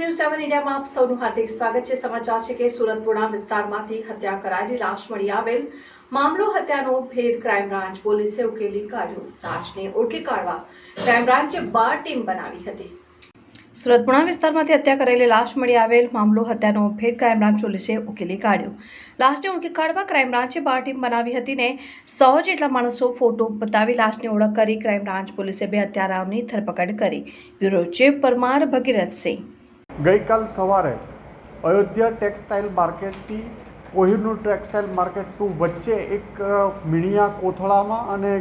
News સેવન ઇન્ડિયામાં આપ સૌનું હાર્દિક સ્વાગત છે. સમાચાર છે કે સુરત પૂર્ણા વિસ્તારમાંથી હત્યા કરાયેલી લાશ મળી આવેલ. મામલો હત્યાનો ભેદ ક્રાઇમ બ્રાન્ચ પોલીસે ઉકેલી કાઢ્યો. લાશને ઓળખી કાઢવા ક્રાઇમ બ્રાન્ચે બાર ટીમ બનાવી હતી. સુરત પુણા વિસ્તારમાંથી હત્યા કરેલી લાશ મળી આવેલ મામલો હત્યાનો ભેદ ક્રાઇમ બ્રાન્ચ પોલીસે ઉકેલી કાઢ્યો. લાશને ઓળખી કાઢવા ક્રાઇમ બ્રાન્ચે બાર ટીમ બનાવી હતી ને સો જેટલા માણસો ફોટો બતાવી લાશની ઓળખ કરી ક્રાઇમ બ્રાન્ચ પોલીસે બે હત્યારાઓની ધરપકડ કરી. બ્યુરો ચીફ પરમાર ભગીરથસિંહ ગઈકાલ સવારે અયોધ્યા ટેક્સટાઇલ માર્કેટથી કોહિરનું ટેક્સટાઇલ માર્કેટ ટુ વચ્ચે એક મીણિયા કોથળામાં અને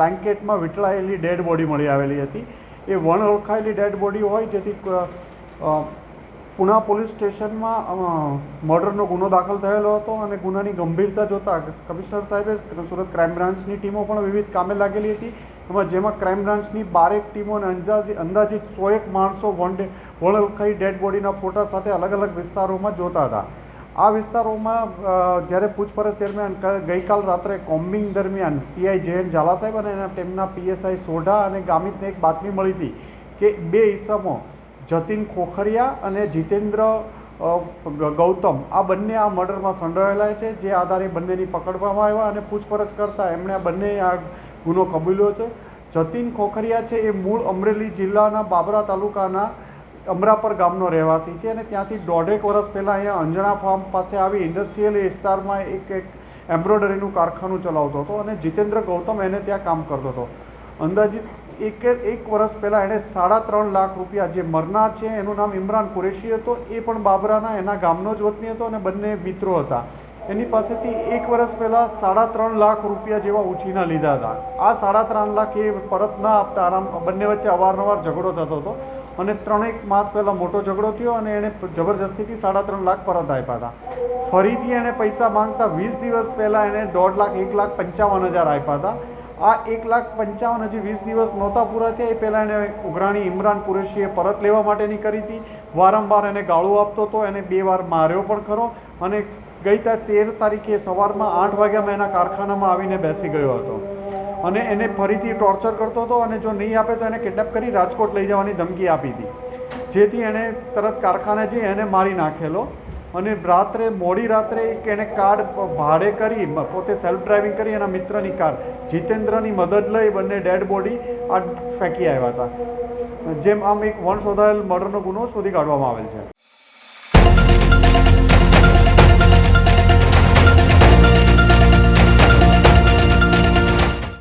બ્લેન્કેટમાં વીંટળાયેલી ડેડ બોડી મળી આવેલી હતી. એ વણ ઓળખાયેલી ડેડ બોડી હોય જેથી પુણા પોલીસ સ્ટેશનમાં મર્ડરનો ગુનો દાખલ થયેલો હતો અને ગુનાની ગંભીરતા જોતાં કમિશનર સાહેબે સુરત ક્રાઇમ બ્રાન્ચની ટીમો પણ વિવિધ કામે લાગેલી હતી. એમાં જેમાં ક્રાઇમ બ્રાન્ચની બારેક ટીમો અને અંદાજિત અંદાજિત સોએક માણસો વન ડે ઓળખાઈ ડેડ બોડીના ફોટા સાથે અલગ અલગ વિસ્તારોમાં જોતા હતા. આ વિસ્તારોમાં જ્યારે પૂછપરછ દરમિયાન ગઈકાલ રાત્રે કોમ્બિંગ દરમિયાન પીઆઈ જયંત ઝાલા સાહેબ અને તેમના પીએસઆઈ સોઢા અને ગામિતને એક બાતમી મળી હતી કે બે ઈસમો, જતીન ખોખરિયા અને જીતેન્દ્ર ગૌતમ, આ બંને આ મર્ડરમાં સંડોવાયેલા છે, જે આધારે બંનેની પકડવામાં આવ્યા અને પૂછપરછ કરતાં એમણે આ બંને આ ગુનો કબૂલ્યો હતો. જતીન ખોખરિયા છે એ મૂળ અમરેલી જિલ્લાના બાબરા તાલુકાના અમરાપર ગામનો રહેવાસી છે અને ત્યાંથી દોઢેક વર્ષ પહેલાં અહીંયા અંજણા ફાર્મ પાસે આવી ઇન્ડસ્ટ્રીયલ વિસ્તારમાં એક એક એમ્બ્રોઇડરીનું કારખાનું ચલાવતો હતો અને જીતેન્દ્ર ગૌતમ એને ત્યાં કામ કરતો હતો. અંદાજિત એક એક વર્ષ પહેલાં એણે સાડા ત્રણ લાખ રૂપિયા જે મરનાર છે, એનું નામ ઇમરાન કુરેશી હતો, એ પણ બાબરાના એના ગામનો જ વતની હતો અને બંને મિત્રો હતા. એની પાસેથી એક વર્ષ પહેલાં સાડા ત્રણ લાખ રૂપિયા જેવા ઉછીના લીધા હતા. આ સાડા ત્રણ લાખ એ પરત ના આપતા, આરામ, બંને વચ્ચે અવારનવાર ઝઘડો થતો હતો. અને ત્રણેક માસ પહેલાં મોટો ઝઘડો થયો અને એણે જબરજસ્તીથી સાડા ત્રણ લાખ પરત આપ્યા હતા. ફરીથી એણે પૈસા માંગતા વીસ દિવસ પહેલાં એણે દોઢ લાખ, એક લાખ પંચાવન હજાર આપ્યા હતા. આ એક લાખ પંચાવન હજી વીસ દિવસ નહોતા પૂરા થયા, એ પહેલાં એણે ઉઘરાણી ઇમરાન કુરેશીએ પરત લેવા માટેની કરી હતી. વારંવાર એને ગાળું આપતો હતો, એને બે વાર માર્યો પણ ખરો અને ગઈ તેર તારીખે સવારમાં આઠ વાગ્યામાં એના કારખાનામાં આવીને બેસી ગયો હતો. અને એને ફરીથી ટોર્ચર કરતો હતો અને જો નહીં આપે તો એને કિડનેપ કરી રાજકોટ લઈ જવાની ધમકી આપી હતી. જેથી એણે તરત કારખાને જઈ એને મારી નાખેલો અને રાત્રે, મોડી રાત્રે એક એણે કાર ભાડે કરી પોતે સેલ્ફ ડ્રાઇવિંગ કરી એના મિત્રની કાર જીતેન્દ્રની મદદ લઈ બંને ડેડ બોડી આ ફેંકી આવ્યા હતા. જેમ આમ એક વણ શોધાયેલ મર્ડરનો ગુનો શોધી કાઢવામાં આવેલ છે.